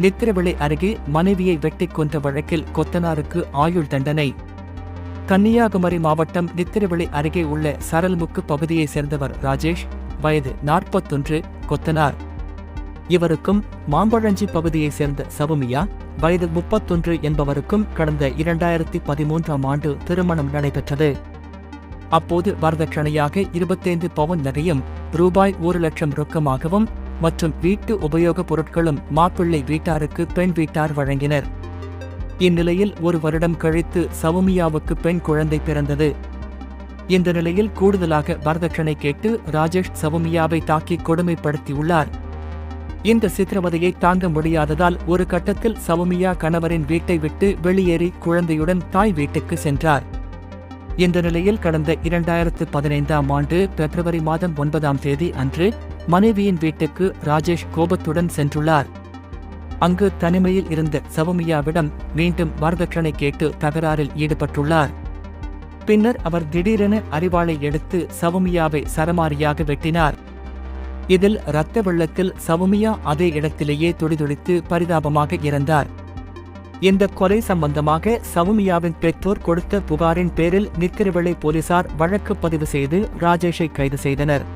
நித்திரவிளை அருகே மனைவியை வெட்டிக் கொன்ற வழக்கில் கொத்தனாருக்கு ஆயுள் தண்டனை. கன்னியாகுமரி மாவட்டம் நித்திரவிளை அருகே உள்ள சரல்முக்கு பகுதியைச் சேர்ந்தவர் ராஜேஷ் வயது நாற்பத்தொன்று கொத்தனார். இவருக்கும் மாம்பழஞ்சி பகுதியைச் சேர்ந்த சவுமியா வயது முப்பத்தொன்று என்பவருக்கும் கடந்த இரண்டாயிரத்தி பதிமூன்றாம் ஆண்டு திருமணம் நடைபெற்றது. அப்போது வரதட்சணையாக இருபத்தைந்து பவுன் நகையும் ரூபாய் ஒரு லட்சம் ரொக்கமாகவும் மற்றும் வீட்டு உபயோகப் பொருட்களும் மாப்பிள்ளை வீட்டாருக்கு பெண் வீட்டார் வழங்கினர். இந்நிலையில் ஒரு வருடம் கழித்து சவுமியாவுக்கு பெண் குழந்தை பிறந்தது. இந்த நிலையில் கூடுதலாக வரதட்சணை கேட்டு ராஜேஷ் சவுமியாவை தாக்கி கொடுமைப்படுத்தியுள்ளார். இந்த சித்திரவதையை தாங்க முடியாததால் ஒரு கட்டத்தில் சவுமியா கணவரின் வீட்டை விட்டு வெளியேறி குழந்தையுடன் தாய் வீட்டுக்கு சென்றார். இந்த நிலையில் கடந்த இரண்டாயிரத்து பதினைந்தாம் ஆண்டு பிப்ரவரி மாதம் ஒன்பதாம் தேதி அன்று மனைவியின் வீட்டுக்கு ராஜேஷ் கோபத்துடன் சென்றுள்ளார். அங்கு தனிமையில் இருந்த சவுமியாவிடம் மீண்டும் வரதட்சணை கேட்டு தகராறில் ஈடுபட்டுள்ளார். பின்னர் அவர் திடீரென அறிவாளை எடுத்து சவுமியாவை சரமாரியாக வெட்டினார். இதில் இரத்த வெள்ளத்தில் சவுமியா அதே இடத்திலேயே துடிதுடித்து பரிதாபமாக இறந்தார். இந்த கொலை சம்பந்தமாக சவுமியாவின் பெற்றோர் கொடுத்த புகாரின் பேரில் நித்திரவிளை போலீசார் வழக்கு பதிவு செய்து ராஜேஷை கைது செய்தனர்.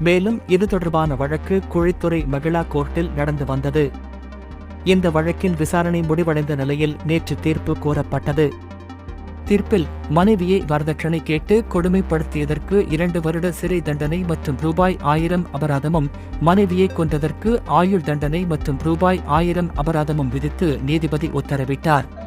மேலும் இது தொடர்பான வழக்கு குழித்துறை மகிழா கோர்ட்டில் நடந்து வந்தது. இந்த வழக்கின் விசாரணை முடிவடைந்த நிலையில் நேற்று தீர்ப்பு கூறப்பட்டது தீர்ப்பில் மனைவியை வரதட்சணை கேட்டு கொடுமைப்படுத்தியதற்கு இரண்டு வருட சிறை தண்டனை மற்றும் ரூபாய் ஆயிரம் அபராதமும் மனைவியை கொன்றதற்கு ஆயுள் தண்டனை மற்றும் ரூபாய் ஆயிரம் அபராதமும் விதித்து நீதிபதி உத்தரவிட்டார்.